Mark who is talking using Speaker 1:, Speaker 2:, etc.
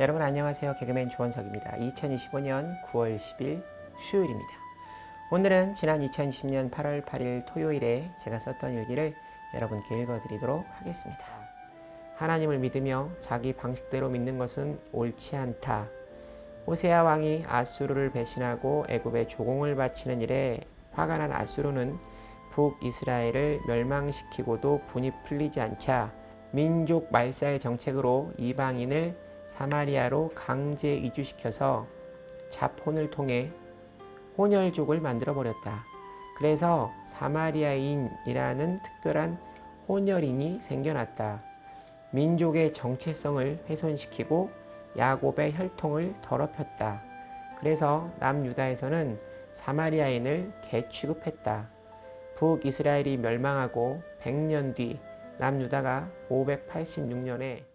Speaker 1: 여러분 안녕하세요. 개그맨 조원석입니다. 2025년 9월 10일 수요일입니다. 오늘은 지난 2020년 8월 8일 토요일에 제가 썼던 일기를 여러분께 읽어드리도록 하겠습니다. 하나님을 믿으며 자기 방식대로 믿는 것은 옳지 않다. 호세아 왕이 아수르를 배신하고 애굽에 조공을 바치는 일에 화가 난 아수르는 북이스라엘을 멸망시키고도 분이 풀리지 않자 민족 말살 정책으로 이방인을 사마리아로 강제 이주시켜서 자폰을 통해 혼혈족을 만들어 버렸다. 그래서 사마리아인이라는 특별한 혼혈인이 생겨났다. 민족의 정체성을 훼손시키고 야곱의 혈통을 더럽혔다. 그래서 남유다에서는 사마리아인을 개취급했다. 북이스라엘이 멸망하고 100년 뒤 남유다가 586년에